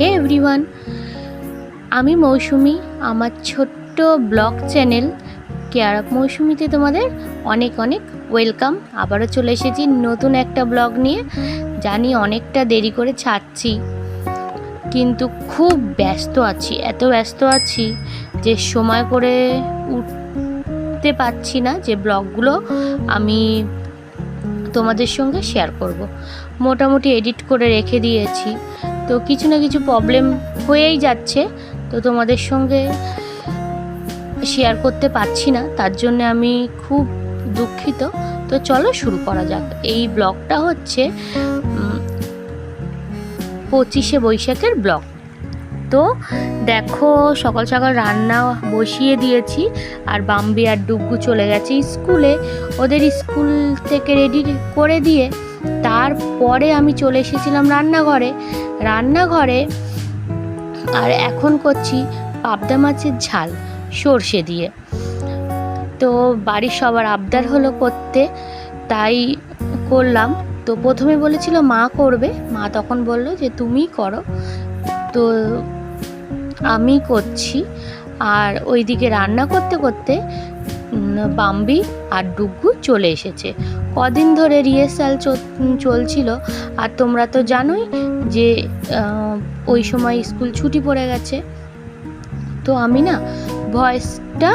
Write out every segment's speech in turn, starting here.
হে everyone, আমি মৌসুমি, আমার ছোট্ট ব্লগ চ্যানেল কেয়ার অফ মৌসুমিতে তোমাদের অনেক অনেক ওয়েলকাম। আবারও চলে এসেছি নতুন একটা ব্লগ নিয়ে জানি অনেকটা দেরি করে ছাড়ছি। কিন্তু খুব ব্যস্ত আছি, এত ব্যস্ত আছি যে সময় করে উঠতে পারছি না যে ব্লগগুলো আমি তোমাদের সঙ্গে শেয়ার করব। মোটামুটি এডিট করে রেখে দিয়েছি। তো কিছু না কিছু প্রবলেম হয়েই যাচ্ছে। তো তোমাদের সঙ্গে শেয়ার করতে পারছি না, তার জন্য আমি খুব দুঃখিত। তো চলো শুরু করা যাক। এই ব্লগটা হচ্ছে পঁচিশে বৈশাখের ব্লগ। তো দেখো, সকাল সকাল রান্না বসিয়ে দিয়েছি, আর বাম্বি আর ডুগু চলে গেছে স্কুলে। ওদের স্কুল থেকে রেডি করে দিয়ে তারপরে আমি চলে এসেছিলাম রান্নাঘরে। রান্নাঘরে। আর এখন করছি পাবদা মাছের ঝাল সর্ষে দিয়ে। তো বাড়ির সবার আবদার হলো করতে, তাই করলাম। তো প্রথমে বলেছিল মা করবে, মা তখন বলল যে তুমিই করো। তো আমি করছি। আর ওইদিকে রান্না করতে করতে বাম্বি আর ডুগু চলে এসেছে। কদিন ধরে রিহার্সাল চলছিল। আর তোমরা তো জানোই যে ওই সময় স্কুল ছুটি পড়ে গেছে। তো আমি না ভয়েসটা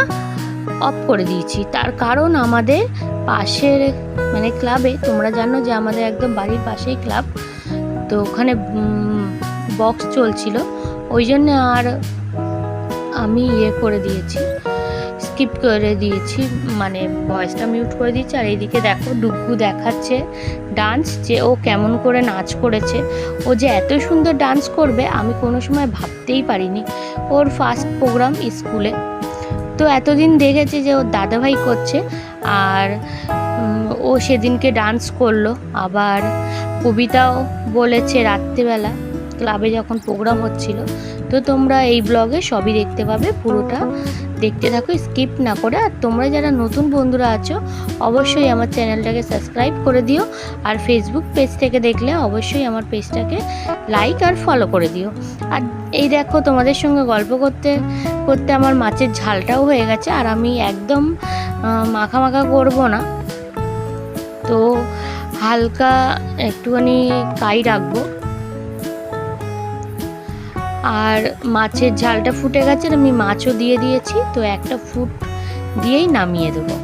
অফ করে দিয়েছি। তার কারণ আমাদের পাশের মানে ক্লাবে তোমরা জানো যে আমাদের একদম বাড়ির পাশেই ক্লাব তো ওখানে বক্স চলছিল। ওই জন্য আর আমি ইয়ে করে দিয়েছি। স্কিপ করে দিয়েছি মানে ভয়েসটা মিউট করে দিয়েছি, আর এইদিকে দেখো ডুগু দেখাচ্ছে ডান্স যে ও কেমন করে নাচ করেছে। ও যে এত সুন্দর ডান্স করবে, আমি কোনো সময় ভাবতেই পারিনি। ওর ফার্স্ট প্রোগ্রাম স্কুলে। তো এতদিন দেখেছে যে ওর দাদাভাই করছে, আর ও সেদিনকে ডান্স করল। আবার কবিতাও বলেছে রাত্রিবেলা ক্লাবে যখন প্রোগ্রাম হচ্ছিল। তো তোমরা এই ব্লগে সবই দেখতে পাবে, পুরোটা দেখতে থাকো স্কিপ না করে। আর তোমরা যারা নতুন বন্ধুরা আছো, অবশ্যই আমার চ্যানেলটাকে সাবস্ক্রাইব করে দিও। আর ফেসবুক পেজ থেকে দেখলে অবশ্যই আমার পেজটাকে লাইক আর ফলো করে দিও। আর এই দেখো, তোমাদের সঙ্গে গল্প করতে করতে আমার মাছের ঝালটাও হয়ে গেছে। আর আমি একদম মাখা মাখা করব না। তো হালকা একটুখানি কাই রাখব। আর মাছের ঝালটা ফুটে গেছে, আমি মাছও দিয়ে দিয়েছি, তো একটা ফুট দিয়েই নামিয়ে দেবো।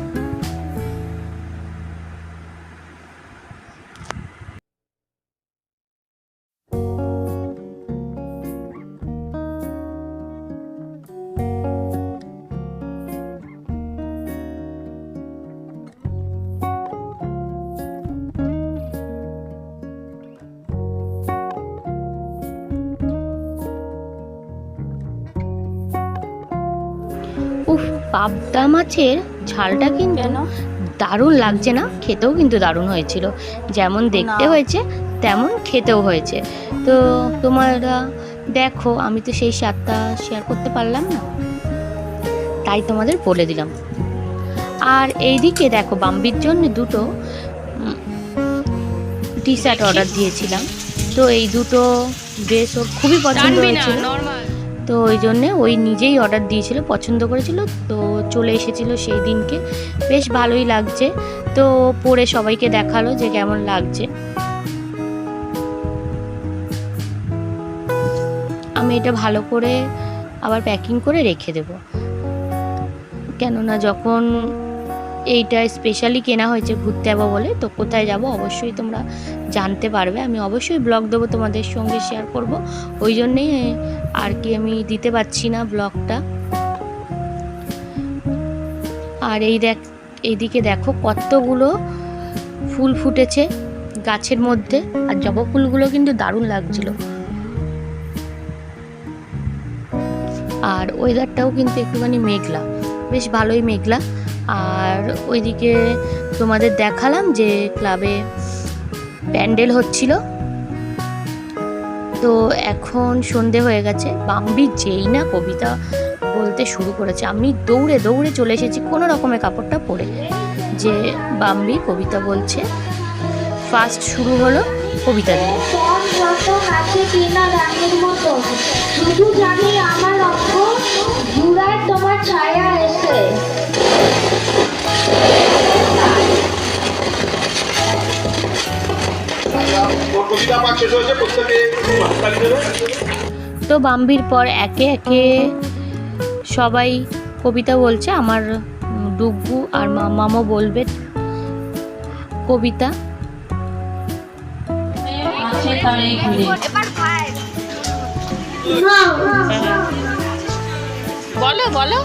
উফ পাবদা মাছের ঝালটা কিন্তু দারুণ লাগছে না? খেতেও কিন্তু দারুণ হয়েছিল। যেমন দেখতে হয়েছে তেমন খেতেও হয়েছে। তো তোমরা দেখো আমি তো সেই স্বাদটা শেয়ার করতে পারলাম না। তাই তোমাদের বলে দিলাম। আর এইদিকে দেখো বাম্বির জন্য দুটো টি শার্ট অর্ডার দিয়েছিলাম। তো এই দুটো ড্রেস ওর খুবই পছন্দ হয়েছিল। তো ওই জন্যে ওই নিজেই অর্ডার দিয়েছিল, পছন্দ করেছিল, তো চলে এসেছিল সেই দিনকে। বেশ ভালোই লাগছে। তো পরে সবাইকে দেখাল যে কেমন লাগছে। আমি এটা ভালো করে আবার প্যাকিং করে রেখে দেব। কেননা যখন এইটা স্পেশালি কেনা হয়েছে ঘুরতে যাব বলে, তো কোথায় যাব অবশ্যই তোমরা জানতে পারবে। আমি অবশ্যই ব্লগ দেবো তোমাদের সঙ্গে শেয়ার করব। ওই জন্যেই আর কি আমি দিতে পারছি না ব্লগটা। আর এই দেখ, এইদিকে দেখো কতগুলো ফুল ফুটেছে গাছের মধ্যে, আর জবা ফুলগুলো কিন্তু দারুণ লাগছিল। আর ওয়েদারটাও কিন্তু একটুখানি মেঘলা, বেশ ভালোই মেঘলা। আর ওইদিকে তোমাদের দেখালাম যে ক্লাবে প্যান্ডেল হচ্ছিল। তো এখন সন্ধে হয়ে গেছে, বাম্বি যেই না কবিতা বলতে শুরু করেছে। আমি দৌড়ে দৌড়ে চলে এসেছি কোনো রকমের কাপড়টা পরে। যে বাম্বি কবিতা বলছে ফার্স্ট শুরু হলো কবিতা দিয়ে। আমার কবিতা পাঠ শেষ হয়েছে, প্রত্যেকে তো বাম্বির পর একে একে সবাই কবিতা বলছে আমার ডুগ্গু আর মামা বলবে কবিতা। বলো বলো।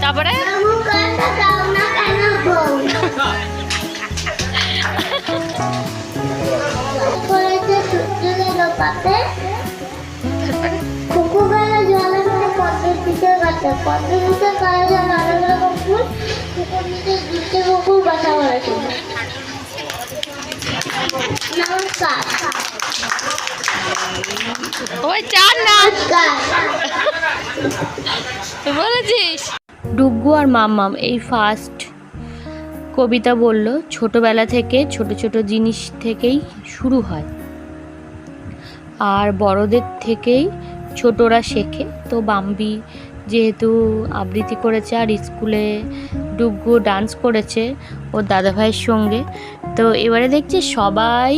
তারপরে? জলের মধ্যে পদ্ধতিতে কাটে অনেক রকম ফুল কুকুর নিচে কুকুর বাসা করেছিল নমস্কার। ওই চার না। বলেছিস? ডুগ্গু আর মাম্মাম এই ফার্স্ট কবিতা বলল ছোটবেলা থেকে ছোট ছোট জিনিস থেকেই শুরু হয়। আর বড়দের থেকেই ছোটরা শেখে। তো বাম্বি যেহেতু আবৃত্তি করেছে আর স্কুলে ডুগ্গু ডান্স করেছে ওর দাদাভাইয়ের সঙ্গে, তো এবারে দেখছি সবাই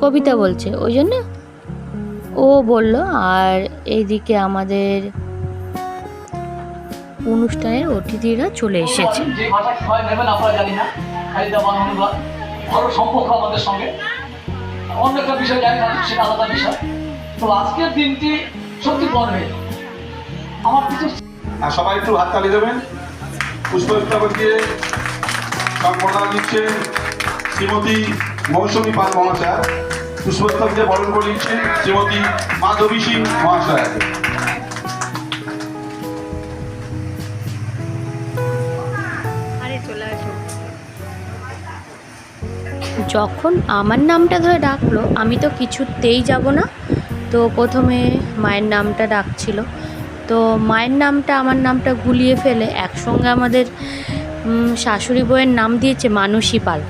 কবিতা বলছে। ওই জন্য ও বলল, আর এইদিকে আমাদের অনুষ্ঠানের অতিথিরা চলে এসেছে। আমাদের সঙ্গে। অন্য একটা বিষয় না সেটা আলাদা বিষয়। তো আজকের দিনটি সত্যি গর্বের আমার কিছু সবাই একটু হাত তালি দেবেন। পুষ্পস্তবক দিয়ে সম্বর্ধনা দিচ্ছে শ্রীমতী মৌসুমী পাল মহাশয়। পুষ্পস্তক দিয়ে বরণ করে দিচ্ছেন শ্রীমতী মাধবী সিং মহাশয়। যখন আমার নামটা ধরে ডাকলো, আমি তো কিছুতেই যাব না। তো প্রথমে মায়ের নামটা ডাকছিল। তো মায়ের নামটা, আমার নামটা গুলিয়ে ফেলে একসঙ্গে আমাদের শাশুড়ি বউয়ের নাম দিয়েছে মানসী পাল।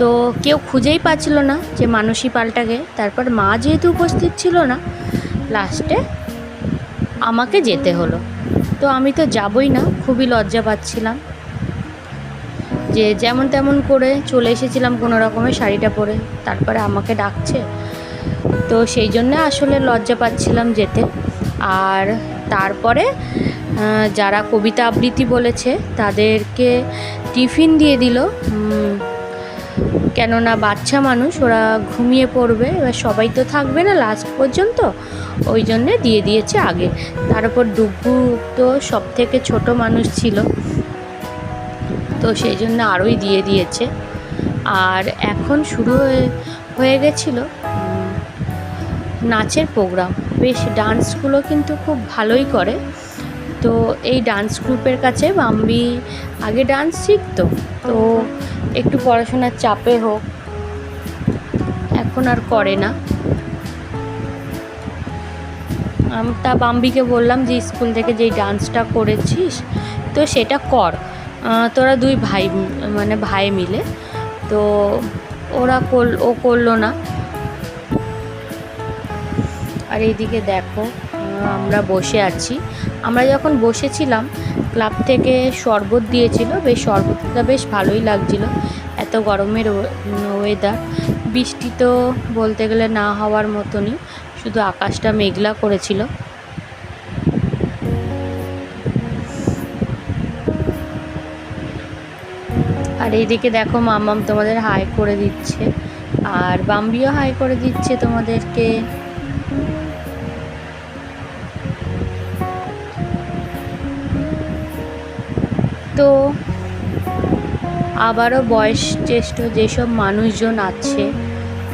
তো কেউ খুঁজেই পাচ্ছিল না যে মানসী পালটাকে। তারপর মা যেহেতু উপস্থিত ছিল না, লাস্টে আমাকে যেতে হলো। তো আমি তো যাবই না, খুবই লজ্জা পাচ্ছিলাম। যে যেমন তেমন করে চলে এসেছিলাম কোনো রকমের শাড়িটা পরে। তারপরে আমাকে ডাকছে। তো সেই জন্য আসলে লজ্জা পাচ্ছিলাম যেতে। আর তারপরে যারা কবিতা আবৃত্তি বলেছে, তাদেরকে টিফিন দিয়ে দিল। কেননা বাচ্চা মানুষ, ওরা ঘুমিয়ে পড়বে, এবার সবাই তো থাকবে না লাস্ট পর্যন্ত। ওই জন্যে দিয়ে দিয়েছে আগে। তার উপর ডুগ্গু তো সব থেকে ছোটো মানুষ ছিল। তো সেই জন্য আরোই দিয়ে দিয়েছে। আর এখন শুরু হয়ে গেছিল নাচের প্রোগ্রাম বেশ ডান্সগুলো কিন্তু খুব ভালোই করে। তো এই ডান্স গ্রুপের কাছে বাম্বি আগে ডান্স শিখতো। তো একটু পড়াশোনার চাপে হোক, এখন আর করে না। তা বাম্বিকে বললাম যে, স্কুল থেকে যেই ডান্সটা করেছিস, তো সেটা কর। তোরা দুই ভাই মানে ভাই মিলে। তো ওরা কর ও করল না। আর এইদিকে দেখো, আমরা বসে আছি। আমরা যখন বসেছিলাম, ক্লাব থেকে শরবত দিয়েছিল। বেশ, শরবতটা বেশ ভালোই লাগছিল। এত গরমের ওয়েদার বৃষ্টি তো বলতে গেলে না হওয়ার মতনই। শুধু আকাশটা মেঘলা করেছিল। আর এইদিকে দেখো মামাম তোমাদের হাই করে দিচ্ছে। আর বাম্বিও হাই করে দিচ্ছে তোমাদেরকে। তো আবারও বয়স জ্যেষ্ঠ যেসব মানুষজন আছে,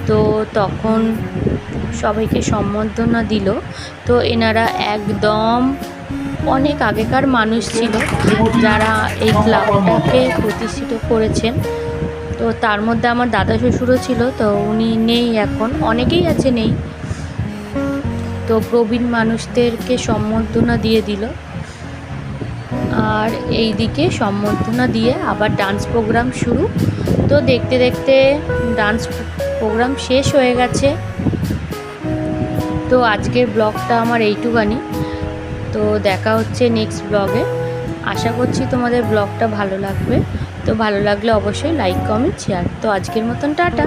তো তখন সবাইকে সম্বর্ধনা দিল। তো এনারা একদম অনেক আগেকার মানুষ ছিল যারা এই ক্লাবটাকে প্রতিষ্ঠিত করেছেন। তো তার মধ্যে আমার দাদা শ্বশুরও ছিল, তো উনি নেই এখন। অনেকেই আছে নেই। তো প্রবীণ মানুষদেরকে সম্বর্ধনা দিয়ে দিল। আর এই দিকে সম্বর্ধনা দিয়ে আবার ডান্স প্রোগ্রাম শুরু। তো দেখতে দেখতে ডান্স প্রোগ্রাম শেষ হয়ে গেছে। তো আজকের ব্লগটা আমার এইটুকানি। তো দেখা হচ্ছে নেক্সট ব্লগে আশা করছি তোমাদের ব্লগটা ভালো লাগবে। তো ভালো লাগলে অবশ্যই লাইক কমেন্ট শেয়ার তো আজকের মতন টাটা।